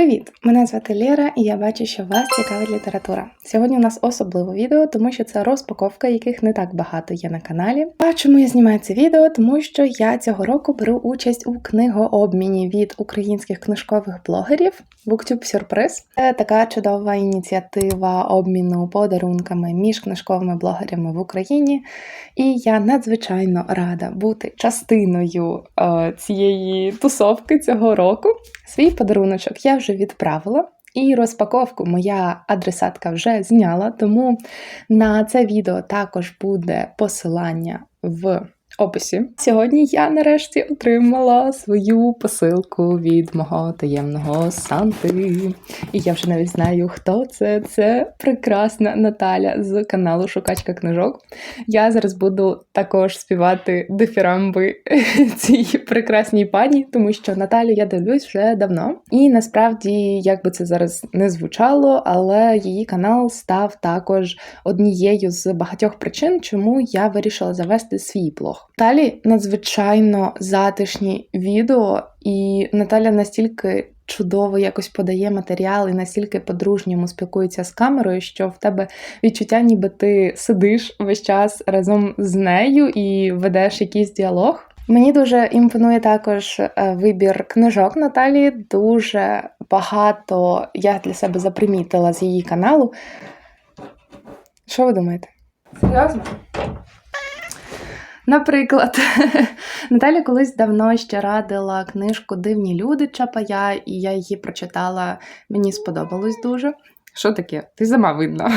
Привіт! Мене звати Лєра, і я бачу, що вас цікавить література. Сьогодні у нас особливе відео, тому що це розпаковка, яких не так багато є на каналі. А чому я знімаю це відео? Тому що я цього року беру участь у книгообміні від українських книжкових блогерів BookTube Сюрприз. Це така чудова ініціатива обміну подарунками між книжковими блогерами в Україні. І я надзвичайно рада бути частиною е, цієї тусовки цього року. Свій подаруночок я вже відправила. І розпаковку моя адресатка вже зняла, тому на це відео також буде посилання в описі. Сьогодні я нарешті отримала свою посилку від мого таємного Санти. І я вже навіть знаю, хто це. Це прекрасна Наталя з каналу Шукачка книжок. Я зараз буду також співати дифірамби цій прекрасній пані, тому що Наталю я дивлюсь вже давно. І насправді, як би це зараз не звучало, але її канал став також однією з багатьох причин, чому я вирішила завести свій блог. Далі надзвичайно затишні відео, і Наталя настільки чудово якось подає матеріал і настільки по-дружньому спілкується з камерою, що в тебе відчуття, ніби ти сидиш весь час разом з нею і ведеш якийсь діалог. Мені дуже імпонує також е, вибір книжок Наталі. Дуже багато я для себе запримітила з її каналу. Що ви думаєте? Серйозно? Наприклад, Наталя колись давно ще радила книжку Дивні люди Чапая, і я її прочитала, мені сподобалось дуже. Що таке? Ти сама видно.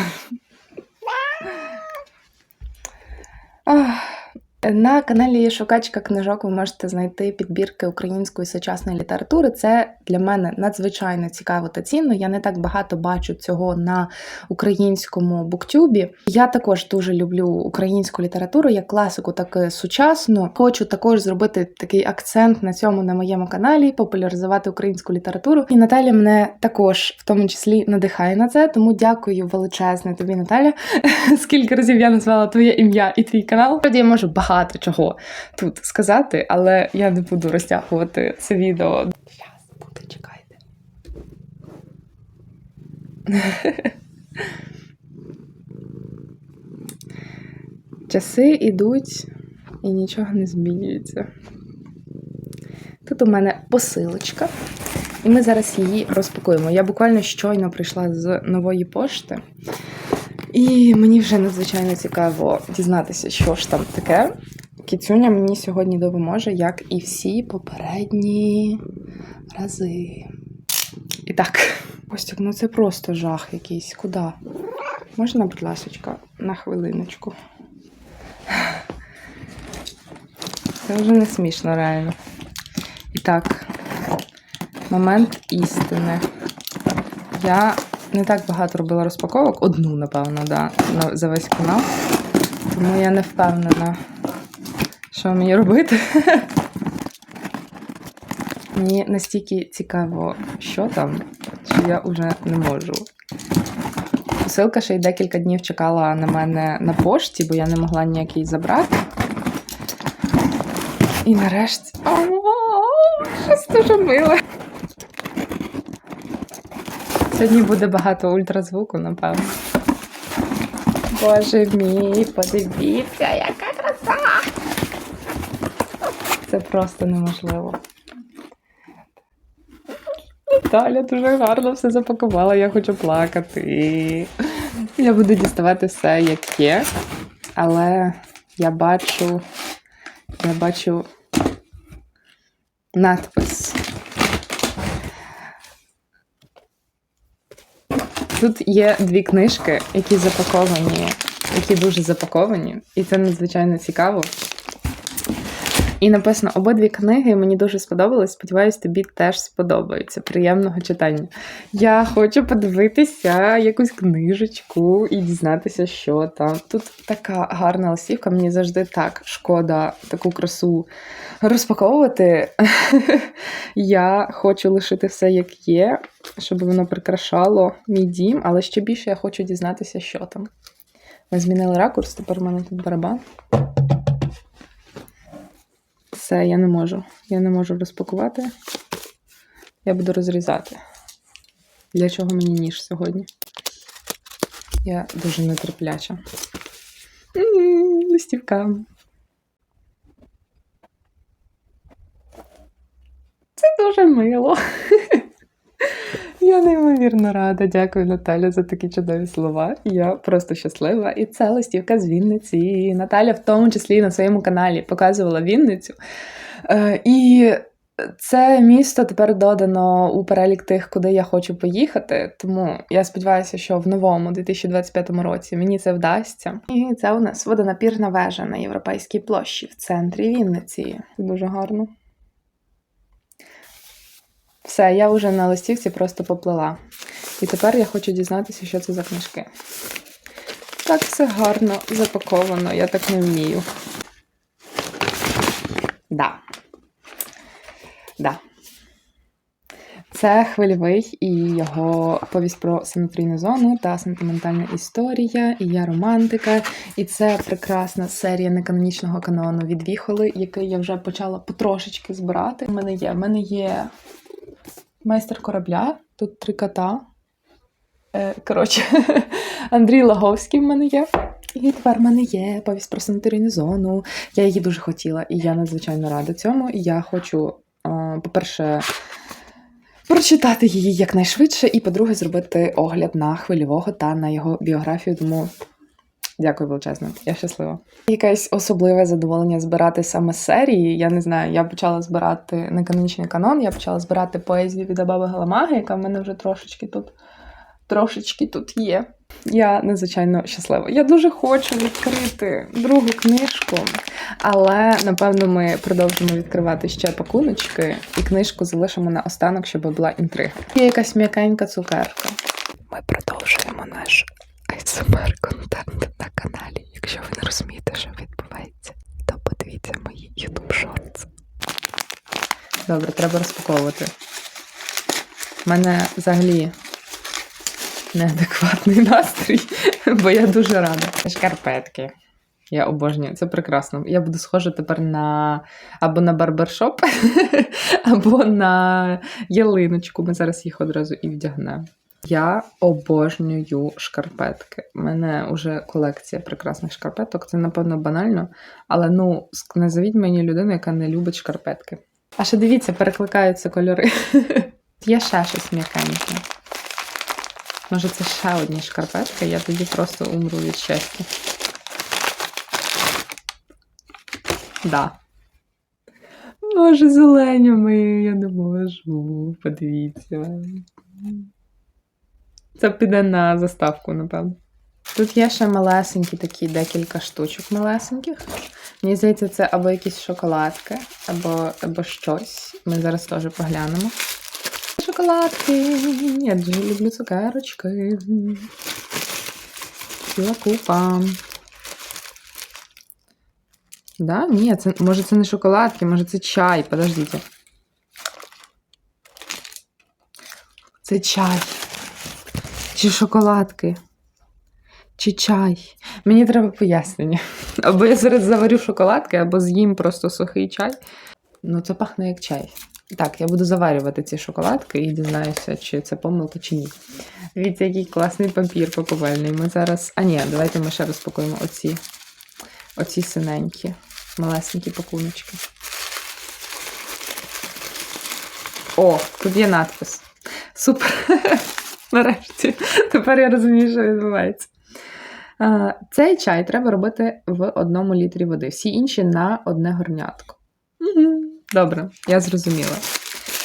На каналі Шукачка книжок ви можете знайти підбірки української сучасної літератури. Це для мене надзвичайно цікаво та цінно. Я не так багато бачу цього на українському буктюбі. Я також дуже люблю українську літературу, як класику, так і сучасну. Хочу також зробити такий акцент на цьому на моєму каналі, популяризувати українську літературу. І Наталя мене також в тому числі надихає на це. Тому дякую величезне тобі, Наталя. Скільки разів я назвала твоє ім'я і твій канал. Тоді я можу багато багато чого тут сказати, але я не буду розтягувати це відео. Зараз буде, чекайте. Часи йдуть і нічого не змінюється. Тут у мене посилочка, і ми зараз її розпакуємо. Я буквально щойно прийшла з нової пошти. І мені вже надзвичайно цікаво дізнатися, що ж там таке. Кіцюня мені сьогодні допоможе, як і всі попередні рази. І так, Костюк, ну це просто жах якийсь. Куди? Можна, будь ласка, на хвилиночку. Це вже не смішно, реально. І так, момент істини. Я не так багато робила розпаковок, одну, напевно, да, за весь канал. Тому я не впевнена, що мені робити. Мені настільки цікаво, що там, що я вже не можу. Посилка ще й декілька днів чекала на мене на пошті, бо я не могла ніякий забрати. І нарешті. Щось дуже миле. Сьогодні буде багато ультразвуку, напевно. Боже мій, подивіться, яка краса! Це просто неможливо. Наталя дуже гарно все запакувала, я хочу плакати. Я буду діставати все, як є, але я бачу, я бачу надпис. Тут є дві книжки, які запаковані, які дуже запаковані, і це надзвичайно цікаво. І написано обидві книги мені дуже сподобались. Сподіваюсь, тобі теж сподобаються. Приємного читання. Я хочу подивитися якусь книжечку і дізнатися, що там. Тут така гарна листівка, мені завжди так шкода таку красу розпаковувати. Я хочу лишити все, як є, щоб воно прикрашало мій дім, але ще більше я хочу дізнатися, що там. Ми змінили ракурс, тепер у мене тут барабан. Все, я не можу. Я не можу розпакувати. Я буду розрізати. Для чого мені ніж сьогодні? Я дуже нетерпляча. М, Листівка. Це дуже мило. Я неймовірно рада. Дякую, Наталя, за такі чудові слова. Я просто щаслива. І це листівка з Вінниці. Наталя, в тому числі на своєму каналі, показувала Вінницю. Е, І це місто тепер додано у перелік тих, куди я хочу поїхати. Тому я сподіваюся, що в новому 2025 році мені це вдасться. І це у нас водонапірна вежа на європейській площі в центрі Вінниці. Дуже гарно. Все, я вже на листівці просто поплила. І тепер я хочу дізнатися, що це за книжки. Так все гарно запаковано, я так не вмію. Да. Да. Це хвильовий і його повість про санаторійну зону та сентиментальна історія, і я романтика. І це прекрасна серія неканонічного канону від Віхоли, який я вже почала потрошечки збирати. У мене є. У мене є майстер корабля, тут три кота. Е, коротше, Андрій Лаговський в мене є. І тепер в мене є повість про санаторійну зону. Я її дуже хотіла, і я надзвичайно рада цьому. Я хочу, по-перше, прочитати її якнайшвидше, і, по-друге, зробити огляд на хвильового та на його біографію. Тому дякую величезно, я щаслива. Якесь особливе задоволення збирати саме серії. Я не знаю, я почала збирати неканонічний канон, я почала збирати поезію від Абаби Галамаги, яка в мене вже трошечки тут. Трошечки тут є. Я надзвичайно щаслива. Я дуже хочу відкрити другу книжку, але напевно ми продовжимо відкривати ще пакуночки, і книжку залишимо на останок, щоб була інтрига. Є якась м'якенька цукерка. Ми продовжуємо наш ASMR контент на каналі. Якщо ви не розумієте, що відбувається, то подивіться мої YouTube Shorts. Добре, треба розпаковувати. У мене взагалі неадекватний настрій, бо я дуже рада. Шкарпетки. Я обожнюю, це прекрасно. Я буду схожа тепер на або на барбершоп, або на ялиночку. Ми зараз їх одразу і вдягнемо. Я обожнюю шкарпетки. У мене вже колекція прекрасних шкарпеток. Це, напевно, банально, але ну, назовіть мені людину, яка не любить шкарпетки. А ще дивіться, перекликаються кольори. Є ще щось м'якеньке. Може, це ще одні шкарпетки, я тоді просто умру від щастя. Да. Боже, зелені мої, я не можу. Подивіться. Це піде на заставку, напевно. Тут є ще малесенькі такі декілька штучок малесеньких. Мені здається, це або якісь шоколадки, або, або щось. Ми зараз теж поглянемо. Шоколадки. Я дуже люблю цукерочки. Ціла купа. Да? Ні, це, може це не шоколадки, може це чай. Подождите. Це чай. Чи шоколадки? Чи чай? Мені треба пояснення. Або я зараз заварю шоколадки, або з'їм просто сухий чай. Ну, це пахне як чай. Так, я буду заварювати ці шоколадки і дізнаюся, чи це помилка, чи ні. Дивіться, який класний папір пакувальний. Ми зараз. А ні, давайте ми ще розпакуємо оці, оці синенькі, малесенькі пакуночки. О, тут є надпис. Супер! Нарешті. Тепер я розумію, що відбувається. Цей чай треба робити в одному літрі води. Всі інші на одне горнятко. Добре, я зрозуміла.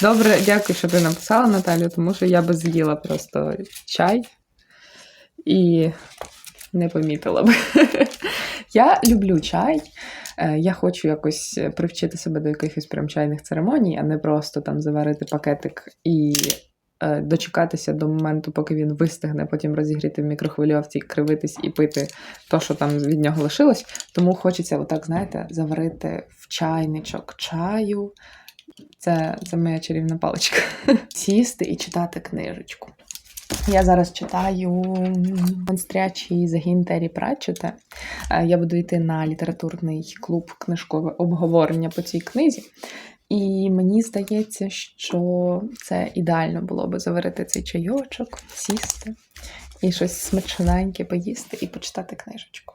Добре, дякую, що ти написала, Наталю, тому що я би з'їла просто чай і не помітила б. Я люблю чай. Е, Я хочу якось привчити себе до якихось прям чайних церемоній, а не просто там заварити пакетик і дочекатися до моменту, поки він вистигне, потім розігріти в мікрохвильовці, кривитись і пити то, що там від нього лишилось. Тому хочеться, отак, знаєте, заварити в чайничок чаю. Це, це моя чарівна паличка. Сісти і читати книжечку. Я зараз читаю монстрячий загін Террі Пратчета. Е, Я буду йти на літературний клуб книжкове обговорення по цій книзі. І мені здається, що це ідеально було би заварити цей чайочок, сісти і щось смачненьке поїсти і почитати книжечку.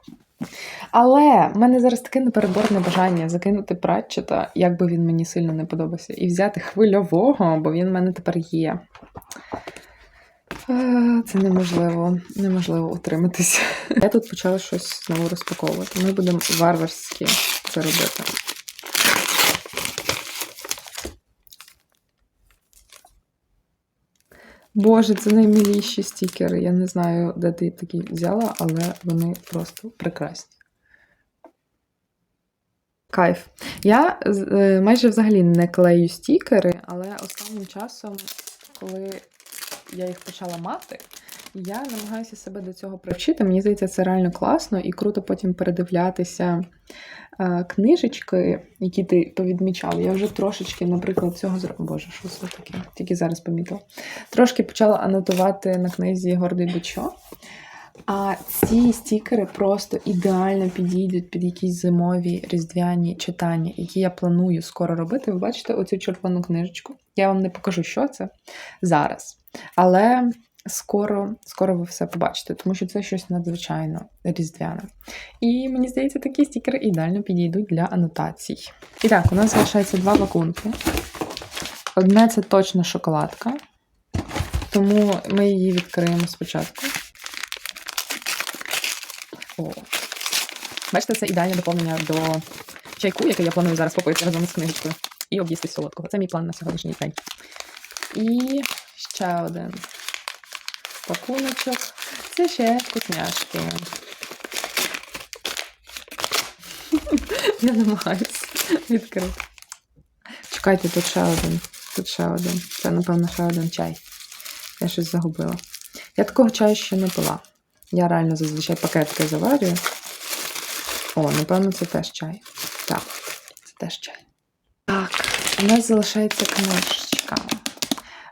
Але в мене зараз таке непереборне бажання закинути Пратчета, як би він мені сильно не подобався, і взяти хвильового, бо він в мене тепер є. Е, Це неможливо, неможливо утриматися. Я тут почала щось знову розпаковувати. Ми будемо варварськи це робити. Боже, це наймиліші стікери. Я не знаю, де ти такі взяла, але вони просто прекрасні. Кайф. Я е, майже взагалі не клею стікери, але останнім часом, коли я їх почала мати, я намагаюся себе до цього привчити. Мені здається, це реально класно і круто потім передивлятися е, книжечки, які ти повідмічав. Я вже трошечки, наприклад, цього зробила. Боже, що це таке? Тільки зараз помітила. Трошки почала анотувати на книзі Гордий Бичо. А ці стікери просто ідеально підійдуть під якісь зимові різдвяні читання, які я планую скоро робити. Ви бачите оцю червону книжечку. Я вам не покажу, що це зараз. Але скоро, скоро ви все побачите, тому що це щось надзвичайно різдвяне. І мені здається, такі стікери ідеально підійдуть для анотацій. І так, у нас залишається два пакунки. Одне це точно шоколадка, тому ми її відкриємо спочатку. О. Бачите, це ідеальне доповнення до чайку, який я планую зараз попити разом з книжечкою. І об'їсти солодкого. Це мій план на сьогоднішній день. І ще один пакуночок. Це ще вкусняшки. Я намагаюся відкрити. Чекайте, тут ще один. Тут ще один. Це, напевно, ще один чай. Я щось загубила. Я такого чаю ще не пила. Я реально зазвичай пакетки заварюю. О, напевно, це теж чай. Так, це теж чай. Так, у нас залишається книжечка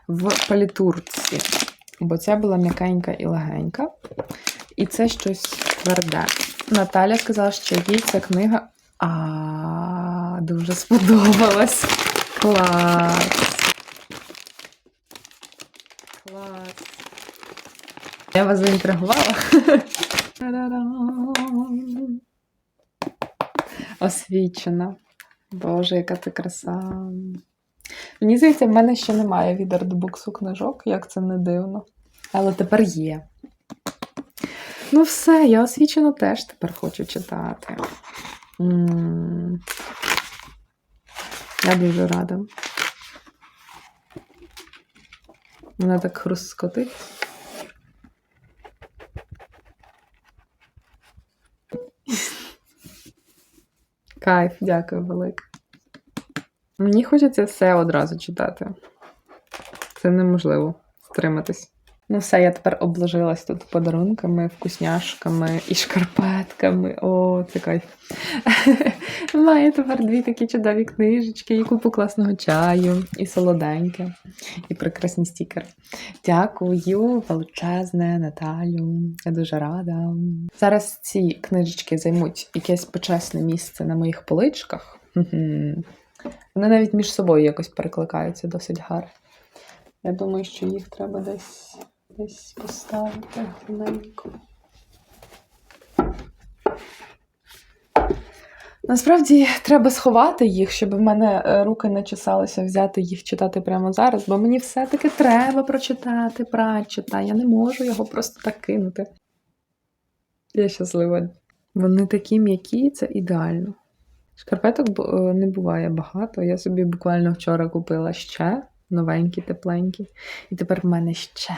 в палітурці. Бо ця була м'якенька і легенька. І це щось тверде. Наталя сказала, що їй ця книга а, дуже сподобалась. Клас. Клас. Я вас заінтригувала. Освічена. Боже, яка ти краса. Мені здається, в мене ще немає від артбуксу книжок, як це не дивно. Але тепер є. Ну, все, я освічено теж тепер хочу читати. Я дуже рада. Вона так хрускотить. Кайф, дякую велике. Мені хочеться все одразу читати. Це неможливо стриматись. Ну, все, я тепер обложилась тут подарунками, вкусняшками і шкарпетками. О, це кайф. Маю тепер дві такі чудові книжечки, і купу класного чаю, і солоденьке, і прекрасні стікери. Дякую, величезне, Наталю. Я дуже рада. Зараз ці книжечки займуть якесь почесне місце на моїх поличках. Вони навіть між собою якось перекликаються досить гарно. Я думаю, що їх треба десь, десь поставити гарненько. Насправді треба сховати їх, щоб в мене е, руки не чесалися взяти їх читати прямо зараз, бо мені все-таки треба прочитати прачета. Я не можу його просто так кинути. Я щаслива. Вони такі м'які, це ідеально. Шкарпеток е, не буває багато. Я собі буквально вчора купила ще новенькі, тепленькі. І тепер в мене ще.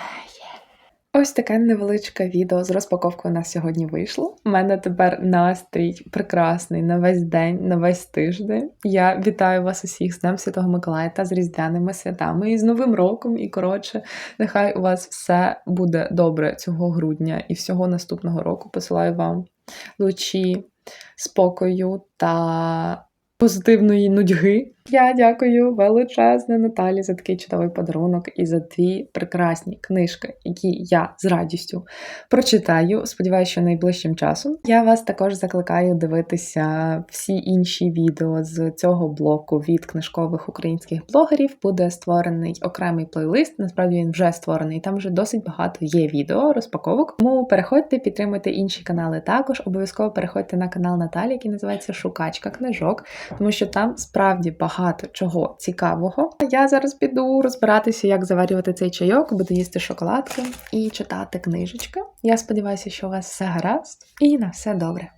Ось таке невеличке відео з розпаковкою на сьогодні вийшло. У мене тепер настрій прекрасний на весь день, на весь тиждень. Я вітаю вас усіх з Днем Святого Миколая та з Різдвяними святами і з Новим роком. І коротше, нехай у вас все буде добре цього грудня і всього наступного року. Посилаю вам лучі спокою та позитивної нудьги. Я дякую величезне Наталі за такий чудовий подарунок і за дві прекрасні книжки, які я з радістю прочитаю. Сподіваюся, що найближчим часом. Я вас також закликаю дивитися всі інші відео з цього блоку від книжкових українських блогерів. Буде створений окремий плейлист. Насправді він вже створений. Там вже досить багато є відео розпаковок. Тому переходьте, підтримуйте інші канали. Також обов'язково переходьте на канал Наталі, який називається Шукачка книжок, тому що там справді багато чого цікавого. Я зараз піду розбиратися, як заварювати цей чайок, буду їсти шоколадки і читати книжечки. Я сподіваюся, що у вас все гаразд і на все добре.